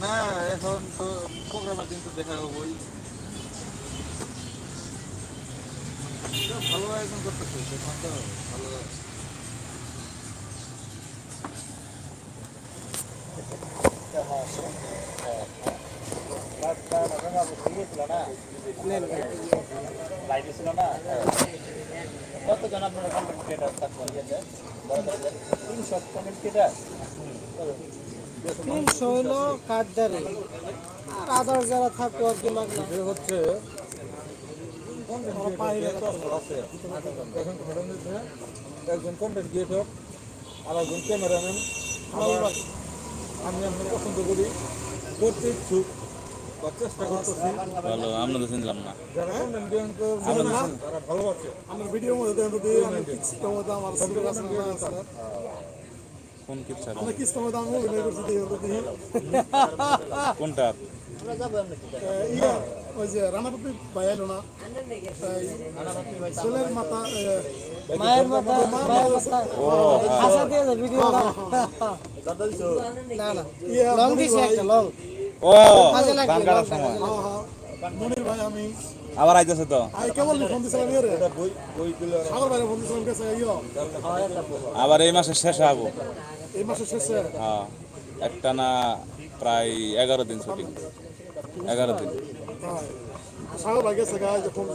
না, এখন তো প্রোগ্রামের দিন তো দেখা ভালো আয়োজন করতেছে এখন তো ভালো কতজন আপনারা কন্টেন্ট ক্রিয়েটার তিনশো কন্টেন্ট ক্রিয়েটার তিনশো হইল কাঠদারি আর আদার যারা থাকব আর কি লাগল যে হচ্ছে একজন কন্টেন্ট ক্রিয়েটর আর একজন ক্যামেরাম্যান আমার আমি আপনার পছন্দ করি। করতে ইচ্ছুক বা চেষ্টা করতেছি। ভালো আমরা তো চিনলাম না। যারা কন্টেন্ট ক্রিয়েটর তারা ভালোবাসে। আমার ভিডিও মধ্যে আমার না। কোন দেখি কোনটা? ওই যে রানাপতি ভাই এলো না। ছেলের মাথা মায়ের মাথা মায়ের মাথা। আশা দিয়ে ভিডিও না না। লং দিছে একটা লং। ও গান কাটার সময়। মনির ভাই আমি। আবার আইতেছে তো? আই কেবল ফোন দিছিলাম ইয়ে ইয়া। আবার এই মাসে শেষ হব এই মাসের শেষে? হ্যাঁ একটা না প্রায় এগারো দিন শুটিং এগারো দিন। হ্যাঁ। সাগর ভাই গেছে ফোন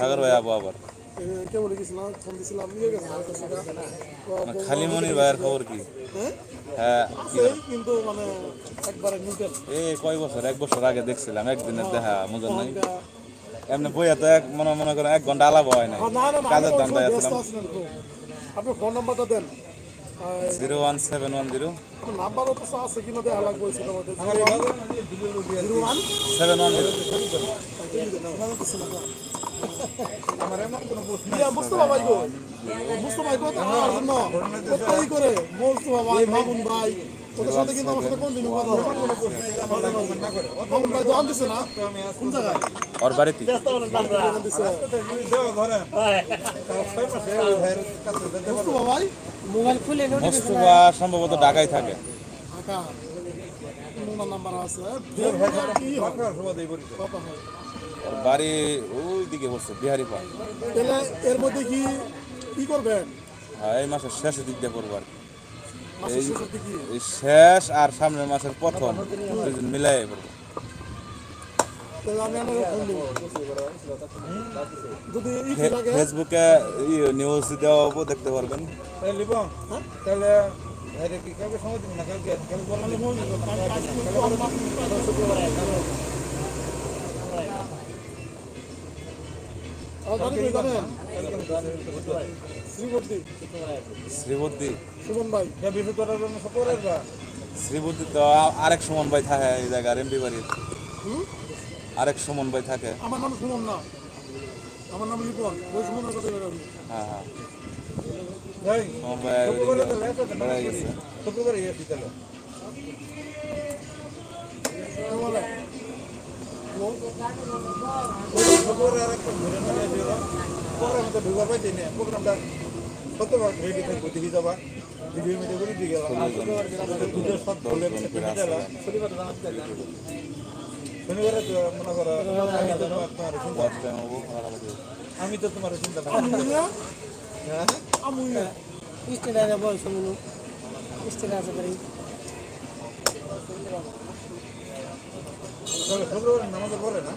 সাগর আবু আবার। গেছিলাম ফোন গেছে কাছে গা। মানে খালি মনির ভাইয়ের খবর কি? হ্যাঁ? হ্যাঁ কিন্তু মানে একবারে নিউটেল এই কয় বছর? এক বছর আগে দেখছিলাম একদিনের দেখা মজা নাই। এমনি বইয়া তো এক মনে মনে করেন এক ঘণ্টা আলাপ হয় না কাজের ব্যস্ত আসলাম আপনি ফোন নাম্বারটা দেন। Zero one seven one zero. নাম্বারও তো আছে কিনা দেখা লাগবে ওই সিনেমাতে zero one seven one zero. ওর বাড়িতে। ভাই মোস্তফা সম্ভবত ঢাকায় থাকে। বাড়ি ওই দিকে বসছে বিহারি পাড় এর মধ্যে কি কি করবেন? হ্যাঁ, এই মাসের শেষের দিক দিয়ে করব আর এই শেষ আর সামনের মাসের প্রথম মিলাই করব। ফেসবুকে নিউজ দেওয়া হব দেখতে পারবেন। তাহলে শ্রীবর্তী সুমন ভাই শ্রীবর্তী তো আরেক সুমন ভাই থাকে এই জায়গার এমপি বাড়ির। আরেক সুমন ভাই থাকে। আমার নাম সুমন না। আমার নাম লিপন ওই সুমনের কথা আমি হ্যাঁ হ্যাঁ। সুমন ভাই গেছে। শুক্রবারে ঢুকা পাইছি না প্রোগ্রামটা শতবার রেডি থাকব দেখি যাবা। ভিডিও মিডিও করে দিয়ে গেলাম। দুটো সব বলে শনিবারে মনে করো আমি তো তোমার চিন্তা চিন্তা হ্যাঁ? বল শুনুন স্টেলার আছে বাড়ি। তবে নামাজে পড়ে না?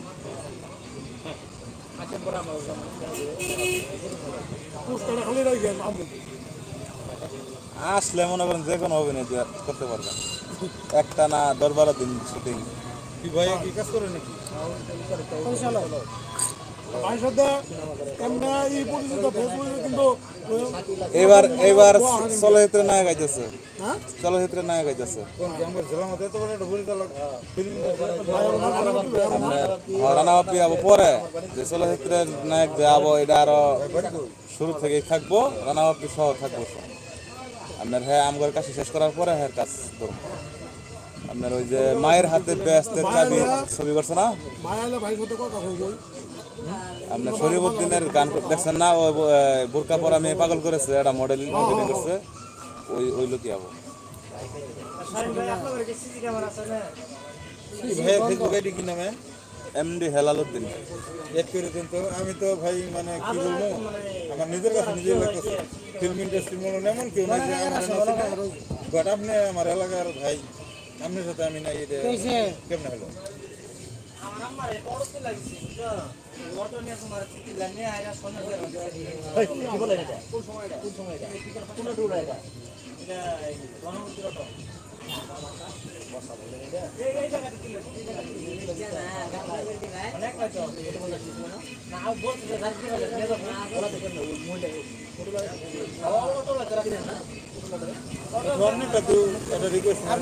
পোস্টারটা খালি রাখি আমি আসলে মনে করেন যে কোনো অভিনয় করতে পারবেন। একটা না দশ বারো দিন শুটিং। ভাই কি কাজ করে নাকি? এবার এবার চলচ্চিত্রে নায়ক আইতেছে হ্যাঁ? চলচ্চিত্রে নায়ক আইতেছে কোন যে আমার জেলার মধ্যে এত বড় একটা পরিচালক ফিল্ম রানা বাপি আবো পরে। যে চলচ্চিত্রের নায়ক যে আবো এটা আরও শুরু থেকেই থাকব। রানা বাপি সহ থাকব। আপনার হ্যাঁ আমগর কাছে শেষ করার পরে হ্যাঁ কাজ করব আপনার ওই যে মায়ের হাতে ব্যস্তের চাবি ছবি করছে না? আপনার শরীফুদ্দিনের গান দেখছেন না? ও বোরকা পরা মেয়ে পাগল করেছে একটা মডেল অভিনয় করছে। ওই ওই লোকই আবো ফেসবুক আইডি কি নামে? এমডি হেলাল উদ্দিন এড করে দেন তো। আমি তো ভাই মানে কি বলব? আমার নিজের কাছে নিজের লাগতেছে। ফিল্ম ইন্ডাস্ট্রির মনে এমন কেউ নাই যে আমার বাট আপনি আমার এলাকার ভাই। আপনার সাথে আমি না এটা কেমনে হলো? কি বলে এটা? কোন সময় এটা? কোন সময়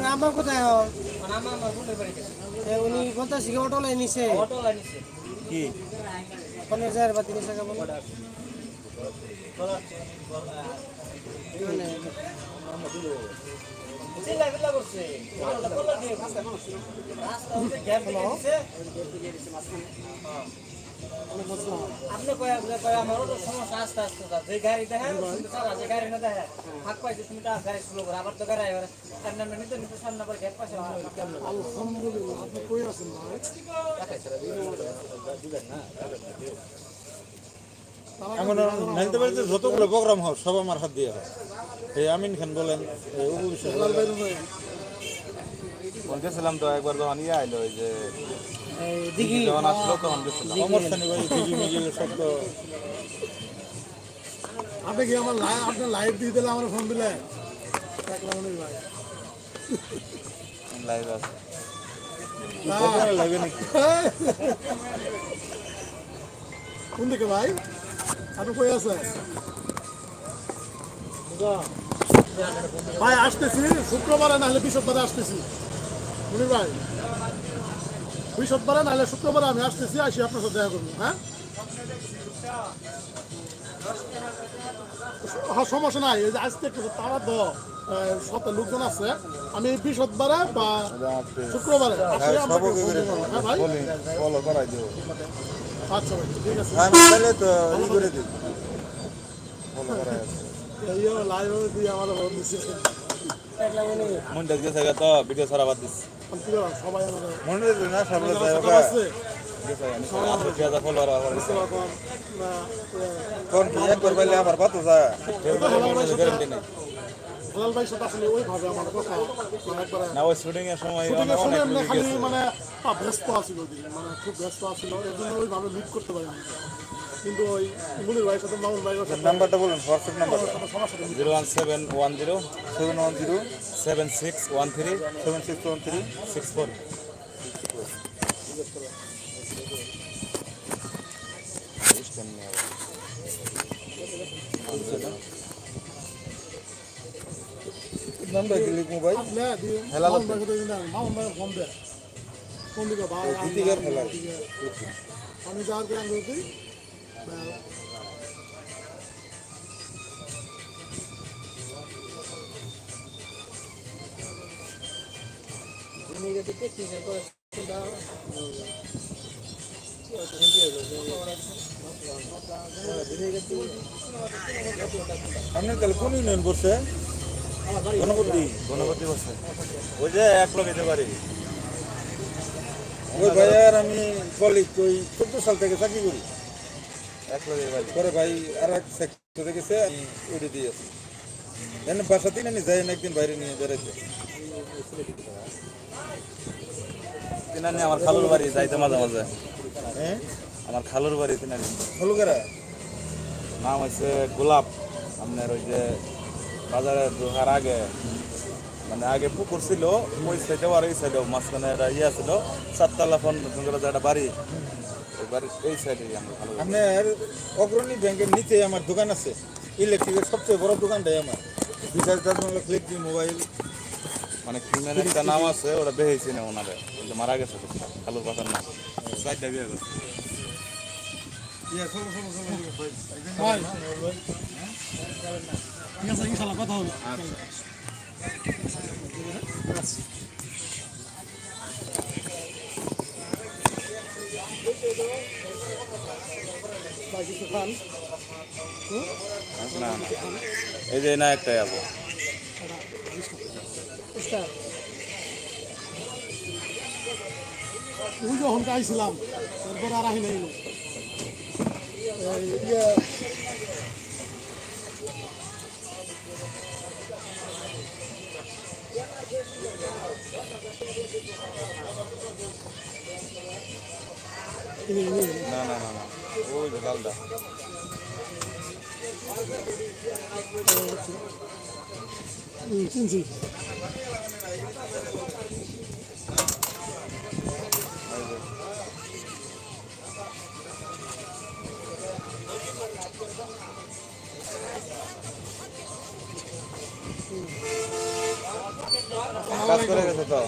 আমার কোথায় উনি কোনটা শিখে অটো লাইন নিছে? কি? পনেরো হাজার বা তিরিশ টাকা বলো আপনি কয়া কয়া আমারও তো সমস্যা আস্তে আস্তে যা। গাড়ি দেখেন যে গাড়ি না দেখে হাক পাইছে তুমি তো গাড়ি স্লো করে আবার তো গাড়ি আইবার সামনে নিতে নিতে সামনে আবার গ্যাপ পাইছে আলহামদুলিল্লাহ আপনি কই আছেন ভাই এখন নাইনতে বাড়িতে যতগুলো প্রোগ্রাম হয় সব আমার হাত দিয়ে হয়। এই আমিন খান বলেন। গেছিলাম তো একবার যখন ইয়ে আইলো ওই যে যখন আসলো তখন গেছিলাম অমর ভিডিও সব তো আপনি কি আমার লাইভ আপনার লাইভ দিয়ে দিলে আমার ফোন দিলে? লাইভ আছে। কোন দিকে ভাই? আপনি কই আছেন ভাই আসতেছি শুক্রবারে নাহলে বৃহস্পতিবারে আসতেছি মুনির ভাই বৃহস্পতিবারে নাহলে শুক্রবারে আমি আসতেছি আসি আপনার সাথে দেখা করব হ্যাঁ হ্যাঁ সমস্যা নাই এই যে আজকে একটু তারা তো লোকজন আছে আমি বৃহস্পতিবারে বা শুক্রবারে। হ্যাঁ ভাই ফলো করাই দেবো আচ্ছা ভাই ঠিক আছে আমি তাহলে তো ই করে দিই মনটা গেছে গা তো ভিডিও ছাড়া বাদ দিস। করব? মনে না সামনে কোন কি? পাইলে আমার বাতো যায়। গ্যারান্টি নেই। হেলাল ভাইয়ের সাথে আসলে ওইভাবে আমার কথা মানে একবারে না ওই শুটিং এর সময় শুটিং এর অনেক সময় এমনি খালি মানে ব্যস্ত আছিল মানে খুব ব্যস্ত আছিল এর জন্য ওইভাবে মিট করতে পারি কিন্তু ওই মুনির ভাইয়ের সাথে মামুন ভাইয়ের সাথে নাম্বারটা বলুন হোয়াটসঅ্যাপ নাম্বারটা zero one seven one zero seven one zero seven six one three seven six one three six four number কি লিখব ভাই আপনি দিয়ে মামুন ভাইকে দিয়ে দিন মামুন ভাই ফোন দেয় কোন দিকে ভাই আমি দ্বিতীয়বার খেলা আমি যাওয়ার করে আমি দিই নেগেটিভ কি করে আপনি তাহলে কোন ইউনিয়ন করছে গণপতি। গণপতি বসে। ওই যে এক লোক যেতে পারি ওই ভাইয়ার আমি কলিগ ওই চোদ্দ সাল থেকে চাকরি করি এক পরে ভাই আর এক সেক্টরে গেছে আমি ওইটা দিয়ে আছি এনে বাসাতেই না যাই না একদিন বাইরে নিয়ে বেড়াইতে। তিনানি আমার খালুর বাড়ি যাইতে মাঝে মাঝে। হ্যাঁ আমার খালুর বাড়ি তিনানি নাম হচ্ছে গোলাপ। আপনার ওই যে বাজারে ঢোকার আগে মানে আগে পুকুর ছিল ওই সাইডেও আর এই সাইডেও মাঝখানে একটা ইয়ে ছিল চারতলা ফোন একটা বাড়ি ওই এই সাইডে আপনার অগ্রণী ব্যাংকের নিচে আমার দোকান আছে। ইলেকট্রিকের সবচেয়ে বড় দোকানটাই আমার। রিচার্জ টার্জ ফ্লিপি মোবাইল মানে ক্রিমের একটা নাম আছে ওটা বেহেছি না ওনারে কিন্তু মারা গেছে খালুর পাতার নাম। সাইডটা বিয়ে করছে। ভাই। ঠিক আছে ইনশাল্লাহ কথা হবে। এই যে না একটা যাব যখন আইছিলাম তারপর আর আহি না না না না ওই হুম, চিনছি কাজ করে গেছে তো?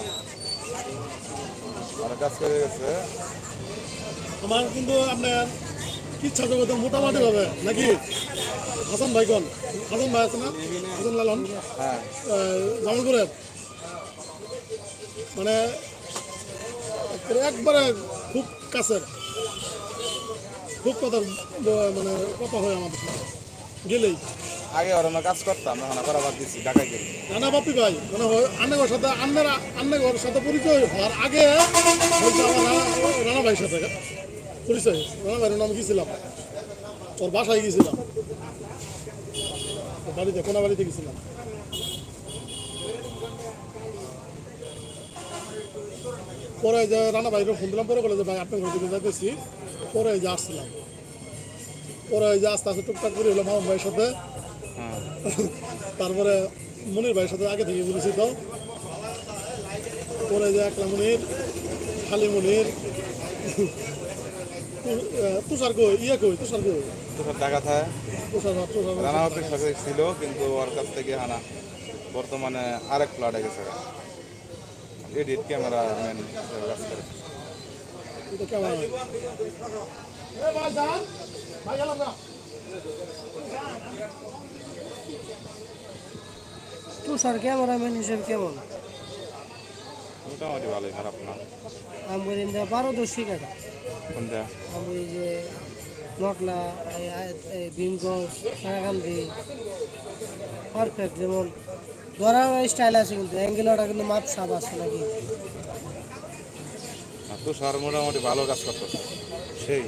আমার কিন্তু আপনার ইচ্ছা জগতে মোটামুটি হবে নাকি? হাসান ভাই কোন? হাসান ভাই আছে না? হাসান লালন? হ্যাঁ। জামালপুরের? মানে একেবারে একবারে খুব কাছের। খুব কথা মানে কথা হয় আমাদের গেলেই। আগে ওর কাজ করতাম, এখন করা বাদ দিচ্ছি ঢাকায় গেলে। রানা বাপি ভাই মানে আন্নাগর সাথে আন্নারা আন্নাগর সাথে পরিচয় হওয়ার আগে রানা- ভাইয়ের সাথে পরিচয়। রানা ভাইয়ের নাম গেছিলাম ওর বাসায় গেছিলাম ওর বাড়িতে, কোনা বাড়িতে গেছিলাম পরে যে রানা ভাইকে ফোন দিলাম, পরে বলে যে, ভাই, আপনার ঘর যাইতেছি। পরে যে আসছিলাম। পরে যে আস্তে আস্তে টুকটাক করে হলো মামা ভাইয়ের সাথে। তারপরে মনির ভাইয়ের সাথে আগে থেকে পরিচিত পরে যে একলা মনির খালি মনির তুষার কই ইয়ে কই তুষার কই? তোর ঢাকা থাকে। তুষার তুষার রানা ছিল কিন্তু ওর কাছ থেকে হানা। বর্তমানে আরেক ফ্ল্যাটে গেছে। এডিট ক্যামেরা ম্যান কাজ করে। এটা কেমন এ ভাই যান ভাই গেলাম না তুষার ক্যামেরাম্যান হিসেবে কেমন মোটামুটি ভালোই খারাপ না? আমি বলি পারদর্শী কাটা কোনটা? আমি বলি যে নকলা ভীমগঞ্জ সারাকান্দি পারফেক্ট যেমন। ধরার স্টাইল আছে কিন্তু অ্যাঙ্গেলটা কিন্তু মাপ সাপ আছে নাকি? তুষার মোটামুটি ভালো কাজ করতেছে। সেই।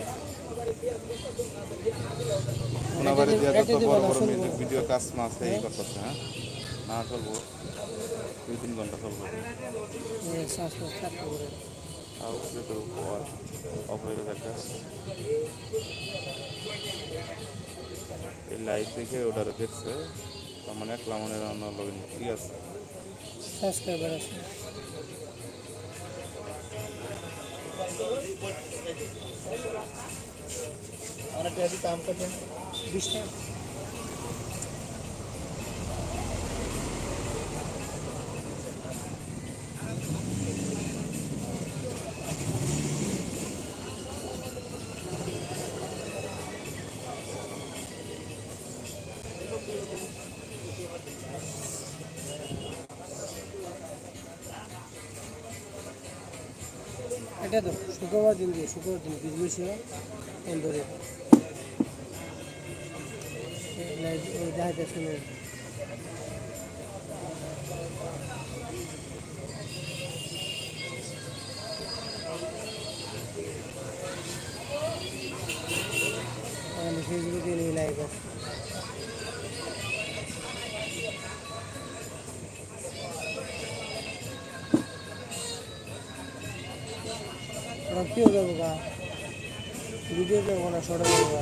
কোনাবাড়ি দিয়ে এটা তো বড় বড় মিউজিক ভিডিও কাজ মাছ এই করতেছে হ্যাঁ? না চলবো দুই তিন ঘণ্টা চলবো। এই শ্বাসকষ্ট থাকতে পারে। তাও যেতে অপারেটর একটা এই লাইট দেখে ওটারে দেখছে তার মানে একলা মনে রান্না লগিন ঠিক আছে। সাবস্ক্রাইবার আছে। বিশ টাকা। এটা তো শুক্রবার দিন দিয়ে, শুক্রবার দিন বীজ বসে অন্দরে দেখাতে শুনে আমি ফেসবুকে নিয়ে লাইভ কেউ যাব গা ভিডিও করব না শর্ট যাব গা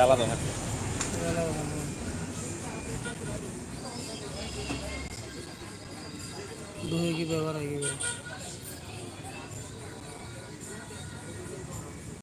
আলাদা থাকে দুই কি ব্যবহার হয়ে? গেবে